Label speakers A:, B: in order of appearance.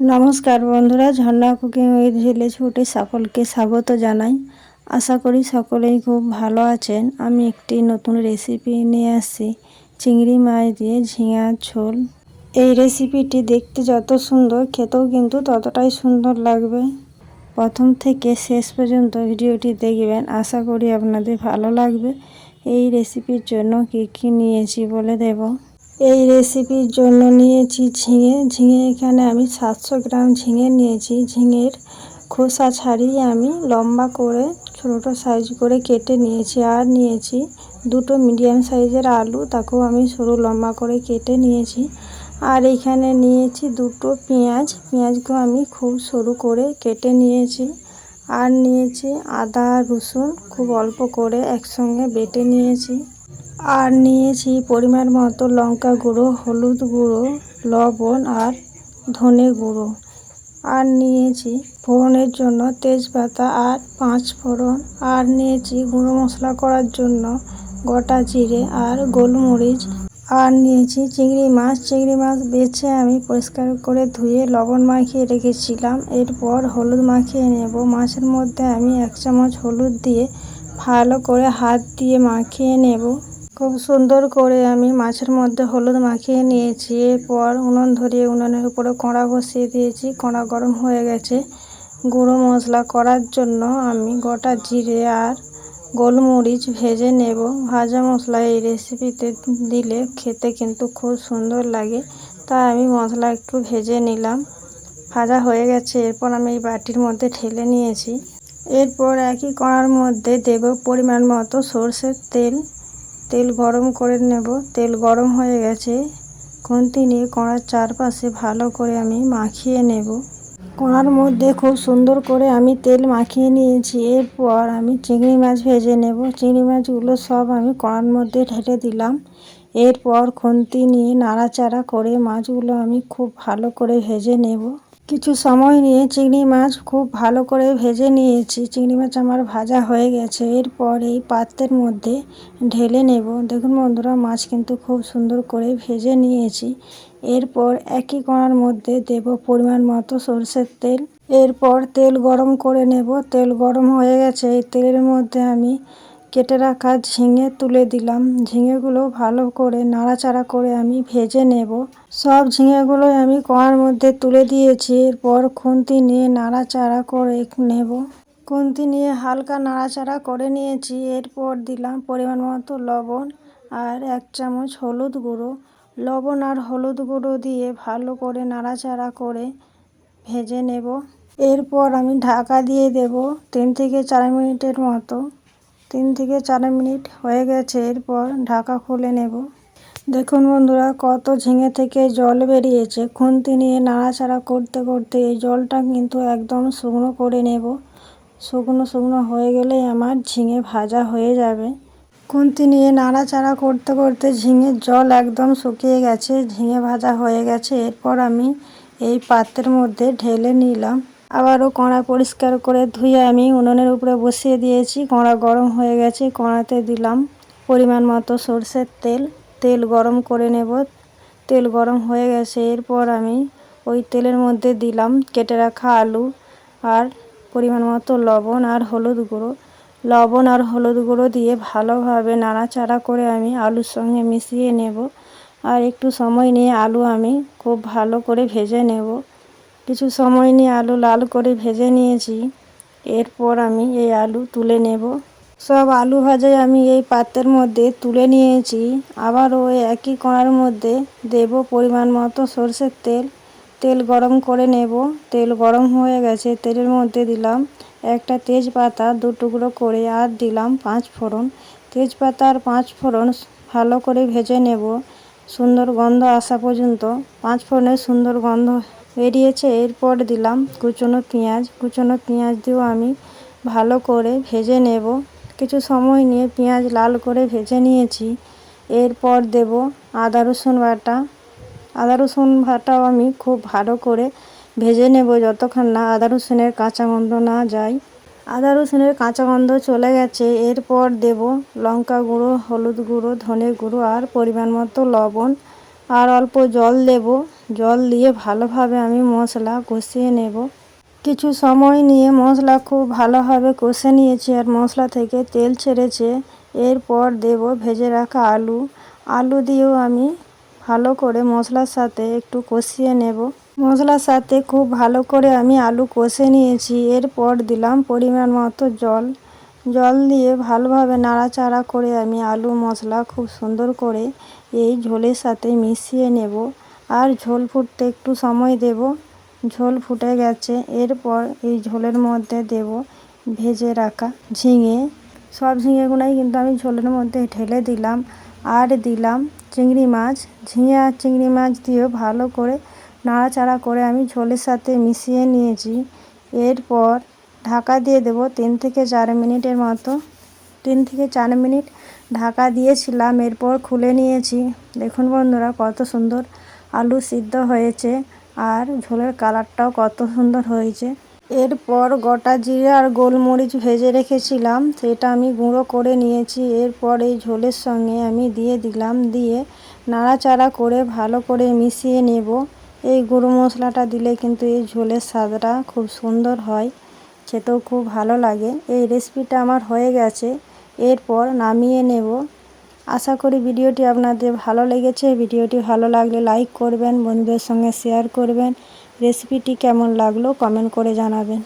A: নমস্কার বন্ধুরা, ঝর্ণা cooking with village ফুটে সকলকে স্বাগত জানাই। আশা করি সকলেই খুব ভালো আছেন। আমি একটি নতুন রেসিপি নিয়ে আসছি, চিংড়ি মাছ দিয়ে ঝিঙা ঝোল। এই রেসিপিটি দেখতে যত সুন্দর, খেতেও কিন্তু ততটাই সুন্দর লাগবে। প্রথম থেকে শেষ পর্যন্ত ভিডিওটি দেখবেন। আশা করি আপনাদের ভালো লাগবে। এই রেসিপির জন্য কী কী নিয়েছি বলে দেব। এই রেসিপির জন্য নিয়েছি ঝিঙে। ঝিঙে এখানে আমি সাতশো গ্রাম ঝিঙে নিয়েছি। ঝিঙের খোসা ছাড়িয়ে আমি লম্বা করে ছোটো সাইজ করে কেটে নিয়েছি আর নিয়েছি দুটো মিডিয়াম সাইজের আলু, তাকেও আমি সরু লম্বা করে কেটে নিয়েছি। আর এখানে নিয়েছি দুটো পেঁয়াজ। পেঁয়াজকেও আমি খুব সরু করে কেটে নিয়েছি। আর নিয়েছি আদা, রসুন খুব অল্প করে একসঙ্গে বেটে নিয়েছি। আর নিয়েছি পরিমাণ মতো লঙ্কা গুঁড়ো, হলুদ গুঁড়ো, লবণ আর ধনে গুঁড়ো। আর নিয়েছি ফোড়নের জন্য তেজপাতা আর পাঁচ ফোড়ন। আর নিয়েছি গুঁড়ো মশলা করার জন্য গোটা জিরে আর গোলমরিচ। আর নিয়েছি চিংড়ি মাছ। চিংড়ি মাছ বেছে আমি পরিষ্কার করে ধুয়ে লবণ মাখিয়ে রেখেছিলাম। এরপর হলুদ মাখিয়ে নেব। মাছের মধ্যে আমি এক চামচ হলুদ দিয়ে ভালো করে হাত দিয়ে মাখিয়ে নেব। খুব সুন্দর করে আমি মাছের মধ্যে হলুদ মাখিয়ে নিয়েছি। এরপর উনুন ধরিয়ে উনুনের উপরে কড়া বসিয়ে দিয়েছি। কড়া গরম হয়ে গেছে। গুঁড়ো মশলা করার জন্য আমি গোটা জিরে আর গোলমরিচ ভেজে নেব। ভাজা মশলা এই রেসিপিতে দিলে খেতে কিন্তু খুব সুন্দর লাগে। তাই আমি মশলা একটু ভেজে নিলাম। ভাজা হয়ে গেছে। এরপর আমি এই বাটির মধ্যে ঠেলে নিয়েছি। এরপর একই কড়ার মধ্যে দেব পরিমাণ মতো সর্ষের তেল। তেল গরম করে নেব। তেল গরম হয়ে গেছে। খুন্তি নিয়ে কড়ার চারপাশে ভালো করে আমি মাখিয়ে নেব। কড়ার মধ্যে খুব সুন্দর করে আমি তেল মাখিয়ে নিয়েছি। এরপর আমি চিংড়ি মাছ ভেজে নেব। চিংড়ি মাছগুলো সব আমি কড়ার মধ্যে ঢেলে দিলাম। এরপর খুন্তি নিয়ে নাড়াচাড়া করে মাছগুলো আমি খুব ভালো করে ভেজে নেব। কিছু সময় নিয়ে চিংড়ি মাছ খুব ভালো করে ভেজে নিয়েছি। চিংড়ি মাছ আমার ভাজা হয়ে গেছে। এরপর এই পাত্রের মধ্যে ঢেলে নেব। দেখুন বন্ধুরা, মাছ কিন্তু খুব সুন্দর করে ভেজে নিয়েছি। এরপর একই কড়ার মধ্যে দেব পরিমাণ মতো সরষের তেল। এরপর তেল গরম করে নেব। তেল গরম হয়ে গেছে। এই তেলের মধ্যে আমি কেটে রাখা ঝিঙে তুলে দিলাম। ঝিঙেগুলো ভালো করে নাড়াচাড়া করে আমি ভেজে নেব। সব ঝিঙেগুলোই আমি কড়ার মধ্যে তুলে দিয়েছি। এরপর খুন্তি নিয়ে নাড়াচাড়া করে নেব। খুন্তি নিয়ে হালকা নাড়াচাড়া করে নিয়েছি। এরপর দিলাম পরিমাণ মতো লবণ আর এক চামচ হলুদ গুঁড়ো। লবণ আর হলুদ গুঁড়ো দিয়ে ভালো করে নাড়াচাড়া করে ভেজে নেব। এরপর আমি ঢাকা দিয়ে দেব তিন থেকে চার মিনিটের মতো। তিন থেকে চার মিনিট হয়ে গেছে, এরপর ঢাকা খুলে নেব। দেখুন বন্ধুরা, কত ঝিঙে থেকে জল বেরিয়েছে। খুন্তি নিয়ে নাড়াচাড়া করতে করতে এই জলটা কিন্তু একদম শুকনো করে নেব। শুকনো শুকনো হয়ে গেলেই আমার ঝিঙে ভাজা হয়ে যাবে। খুন্তি নিয়ে নাড়াচাড়া করতে করতে ঝিঙের জল একদম শুকিয়ে গেছে, ঝিঙে ভাজা হয়ে গেছে। এরপর আমি এই পাত্রের মধ্যে ঢেলে নিলাম। আবারও কড়া পরিষ্কার করে ধুয়ে আমি উনুনের উপরে বসিয়ে দিয়েছি। কড়া গরম হয়ে গেছে, কড়াতে দিলাম পরিমাণ মতো সর্ষের তেল। তেল গরম করে নেব। তেল গরম হয়ে গেছে, এরপর আমি ওই তেলের মধ্যে দিলাম কেটে রাখা আলু আর পরিমাণ মতো লবণ আর হলুদ গুঁড়ো। লবণ আর হলুদ গুঁড়ো দিয়ে ভালোভাবে নাড়াচাড়া করে আমি আলুর সঙ্গে মিশিয়ে নেব। আর একটু সময় নিয়ে আলু আমি খুব ভালো করে ভেজে নেব। কিছু সময় নিয়ে আলু লাল করে ভেজে নিয়েছি। এরপর আমি এই আলু তুলে নেব। সব আলু ভাজে আমি এই পাত্রের মধ্যে তুলে নিয়েছি। আবার ওই একই কড়ার মধ্যে দেব পরিমাণ মতো সর্ষের তেল। তেল গরম করে নেব। তেল গরম হয়ে গেছে। তেলের মধ্যে দিলাম একটা তেজপাতা দু টুকরো করে আর দিলাম পাঁচ ফোড়ন। তেজপাতা আর পাঁচ ফোড়ন ভালো করে ভেজে নেব। সুন্দর গন্ধ আসা পর্যন্ত। পাঁচ ফোড়নের সুন্দর গন্ধ বেরিয়েছে, এরপর দিলাম কুচনো পেঁয়াজ। কুচনো পেঁয়াজ দিয়েও আমি ভালো করে ভেজে নেব। কিছু সময় নিয়ে পেঁয়াজ লাল করে ভেজে নিয়েছি। এরপর দেব আদা, রসুন বাটা। আদা, রসুন বাটাও আমি খুব ভালো করে ভেজে নেব যতক্ষণ না আদা, রসুনের কাঁচা গন্ধ না যায়। আদা, রসুনের কাঁচা গন্ধ চলে গেছে। এরপর দেব লঙ্কা গুঁড়ো, হলুদ গুঁড়ো, ধনে গুঁড়ো আর পরিমাণ মতো লবণ। আর অল্প জল দেব। জল দিয়ে ভালোভাবে আমি মশলা কষিয়ে নেব। কিছু সময় নিয়ে মশলা খুব ভালোভাবে কষে নিয়েছি আর মশলা থেকে তেল ছেড়েছে। এরপর দেব ভেজে রাখা আলু। আলু দিয়েও আমি ভালো করে মশলার সাথে একটু কষিয়ে নেব। মশলার সাথে খুব ভালো করে আমি আলু কষে নিয়েছি। এরপর দিলাম পরিমাণ মতো জল। জল দিয়ে ভালোভাবে নাড়াচাড়া করে আমি আলু মশলা খুব সুন্দর করে এই ঝোলের সাথে মিশিয়ে নেব। আর ঝোল ফুটতে একটু সময় দেব। ঝোল ফুটে গেছে, এরপর এই ঝোলের মধ্যে দেব ভেজে রাখা ঝিঙে। সব ঝিঙেগুলোই কিন্তু আমি ঝোলের মধ্যে ঢেলে দিলাম আর দিলাম চিংড়ি মাছ। ঝিঙে আর চিংড়ি মাছ দিয়েও ভালো করে নাড়াচাড়া করে আমি ঝোলের সাথে মিশিয়ে নিয়েছি। এরপর ঢাকা দিয়ে দেব তিন থেকে চার মিনিটের মতো। তিন থেকে চার মিনিট ঢাকা দিয়েছিলাম, এরপর খুলে নিয়েছি। দেখুন বন্ধুরা, কত সুন্দর আলু সিদ্ধ হয়েছে আর ঝোলের কালারটাও কত সুন্দর হয়েছে। এরপর গোটা জিরে আর গোলমরিচ ভেজে রেখেছিলাম, সেটা আমি গুঁড়ো করে নিয়েছি। এরপর এই ঝোলের সঙ্গে আমি দিয়ে দিলাম, দিয়ে নাড়াচাড়া করে ভালো করে মিশিয়ে নেব। এই গুঁড়ো মশলাটা দিলে কিন্তু এই ঝোলের স্বাদটা খুব সুন্দর হয়, খেতেও খুব ভালো লাগে। এই রেসিপিটা আমার হয়ে গেছে। এরপর নামিয়ে নেব। আশা করি ভিডিওটি আপনাদের ভালো লেগেছে। ভিডিওটি ভালো লাগলে লাইক করবেন, বন্ধুদের সঙ্গে শেয়ার করবেন। রেসিপিটি কেমন লাগল কমেন্ট করে জানাবেন।